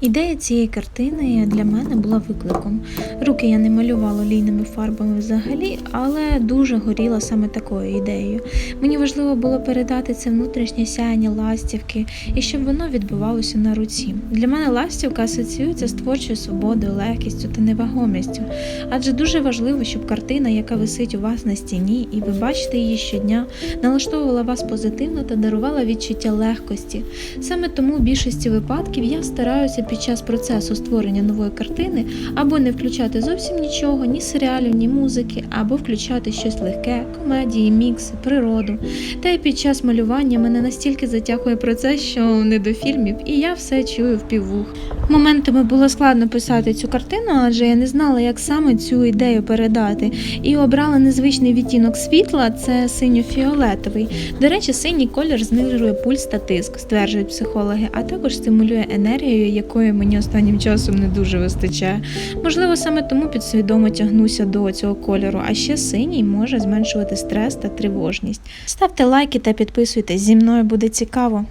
Ідея цієї картини для мене була викликом. Руки я не малювала олійними фарбами взагалі, але дуже горіла саме такою ідеєю. Мені важливо було передати це внутрішнє сяяння ластівки і щоб воно відбувалося на руці. Для мене ластівка асоціюється з творчою свободою, легкістю та невагомістю. Адже дуже важливо, щоб картина, яка висить у вас на стіні, і ви бачите її щодня, налаштовувала вас позитивно та дарувала відчуття легкості. Саме тому в більшості випадків я стараюся під час процесу створення нової картини або не включати зовсім нічого, ні серіалів, ні музики, або включати щось легке, комедії, мікси, природу. Та й під час малювання мене настільки затягує процес, що не до фільмів, і я все чую в піввух. Моментами було складно писати цю картину, адже я не знала, як саме цю ідею передати, і обрала незвичний відтінок світла це синьо-фіолетовий. До речі, синій колір знижує пульс та тиск, стверджують психологи, а також стимулює енергію, якої мені останнім часом не дуже вистачає. Можливо, саме тому підсвідомо тягнуся до цього кольору, а ще синій може зменшувати стрес та тривожність. Ставте лайки та підписуйтесь, зі мною буде цікаво.